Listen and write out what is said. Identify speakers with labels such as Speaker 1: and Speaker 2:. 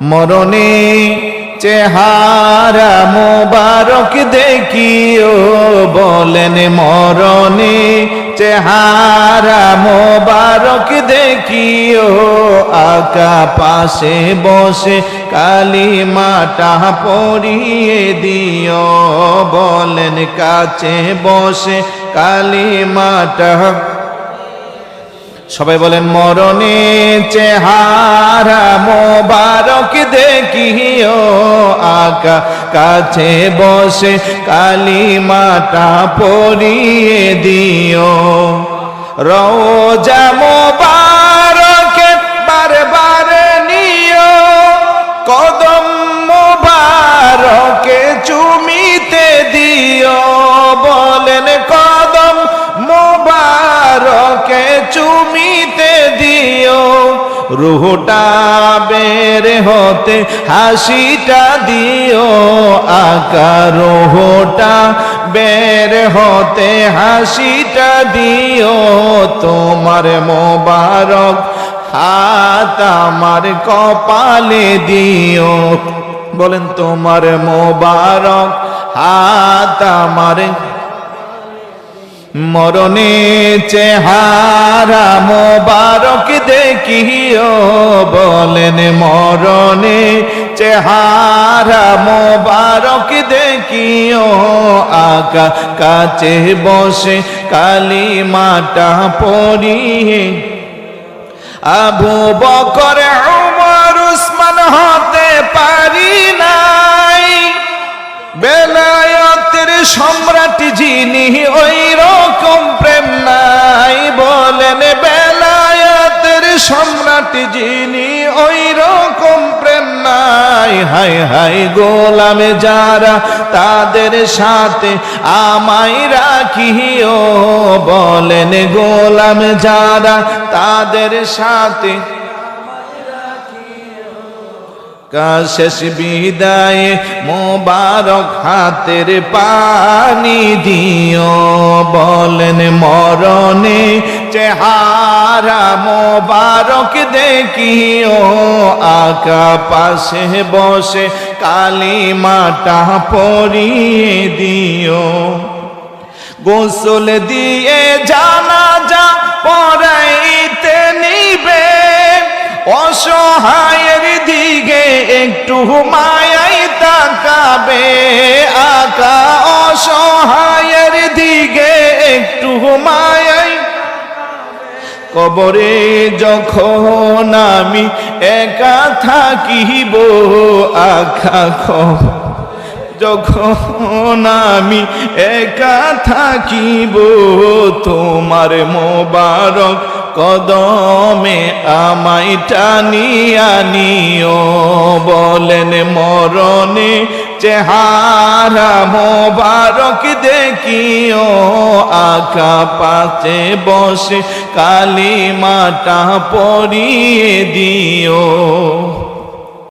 Speaker 1: মরণে চেহারা মোবারক দেখিও, বলেন মরণে চেহারা মোবারক দেখিও, আকা পাশে বসে কালিমাটা পড়িয়ে দিও, বলেন কাছে বসে কালিমাটা সবাই বলেন মরণে চেহারা মোবারক দেখিও আকা কাছে বসে কালিমাটা পরিয়ে দিও। রোজা মোবারক মোবারকে চুমিতে দিও। রুহটা বের হতে, হাসিটা দিও। আকা রুহটা বের হতে, হাসিটা দিও। তোমার মোবারক হাত আমার কপালে দিও। বলেন, তোমার মোবারক হাত আমার মরণে চেহারা মোবারক দেখিও, বলেন মরণে চেহারা মোবারক দেখিও আকা কাছে বসে কালিমাটা পড়িয়ে। আবু বকর, উমর, উসমান হতে পারি নাই। বেলায়তের সম্রাট যিনি ওই সম্রাট যিনি ওই রকম প্রেম নাই। হাই হাই গোলামে যারা তাদের সাথে আমায় রাখিও। বলেন গোলাম যারা তাদের সাথে শেষ বিদায় মোবারক হাতের পানি দিও। বলেন মরণে চেহারা মোবারক দেখিও। আকা পাশে বসে কালিমাটা পরিয়ে দিও। গোসল দিয়ে জানা যা পড়াইতে নিবে। অসহায়ের দিকে একটু মায়াই তাকাবে, আকা অসহায়ের দিকে একটু মায়াই। কবরে যখন আমি একা থাকিব আখা খবর যখন আমি একা থাকিব, তোমার মোবারক কদমে আমায় টানিয়া নিও, বলেন মরণে চেহারা মোবারক দেখিও, আকা পাচে বসে কালিমাটা পরিয়ে দিও।